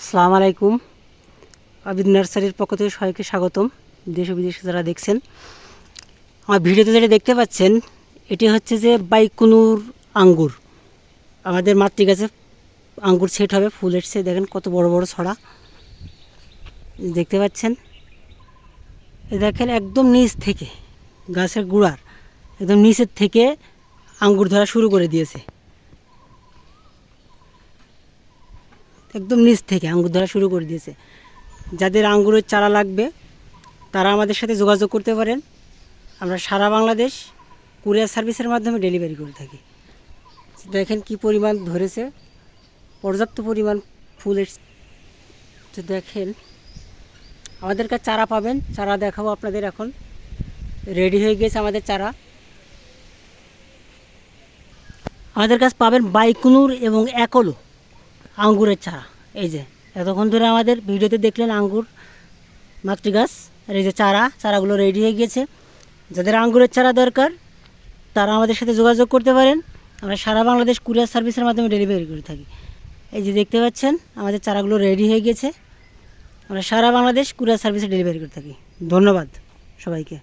আসসালামু আলাইকুম। আবিদ নার্সারির পক্ষ থেকে সবাইকে স্বাগতম। দেশ বিদেশে যারা দেখছেন, আমার ভিডিওতে যেটা দেখতে পাচ্ছেন, এটি হচ্ছে যে বাইকুনুর আঙ্গুর। আমাদের মাতৃগাছে আঙ্গুর সেট হবে ফুল এসছে দেখেন কত বড় বড় ছড়া। দেখতে পাচ্ছেন? দেখেন একদম নিচ থেকে গাছের গুড়ার, একদম নিচের থেকে আঙ্গুর ধরা শুরু করে দিয়েছে। একদম নিচ থেকে আঙ্গুর ধরা শুরু করে দিয়েছে। যাদের আঙ্গুরের চারা লাগবে, তারা আমাদের সাথে যোগাযোগ করতে পারেন। আমরা সারা বাংলাদেশ কুরিয়ার সার্ভিসের মাধ্যমে ডেলিভারি করে থাকি। দেখেন কি পরিমাণ ধরেছে। পর্যাপ্ত পরিমাণ ফুল তো দেখেন, আমাদের কাছে চারা পাবেন। চারা দেখাবো আপনাদের এখন। রেডি হয়ে গেছে আমাদের চারা। আমাদের কাছে পাবেন বাইকুনুর এবং একলো। আঙ্গুরের চারা, এই যে। এতক্ষণ ধরে আমাদের ভিডিওতে দেখলেন আঙ্গুর মাতৃগাছ আর এই যে চারা, চারাগুলো রেডি হয়ে গিয়েছে। যাদের আঙ্গুরের চারা দরকার, তারা আমাদের সাথে যোগাযোগ করতে পারেন। আমরা সারা বাংলাদেশ কুরিয়ার সার্ভিসের মাধ্যমে ডেলিভারি করে থাকি। এই যে দেখতে পাচ্ছেন, আমাদের চারাগুলো রেডি হয়ে গেছে আমরা সারা বাংলাদেশ কুরিয়ার সার্ভিসে ডেলিভারি করে থাকি। ধন্যবাদ সবাইকে।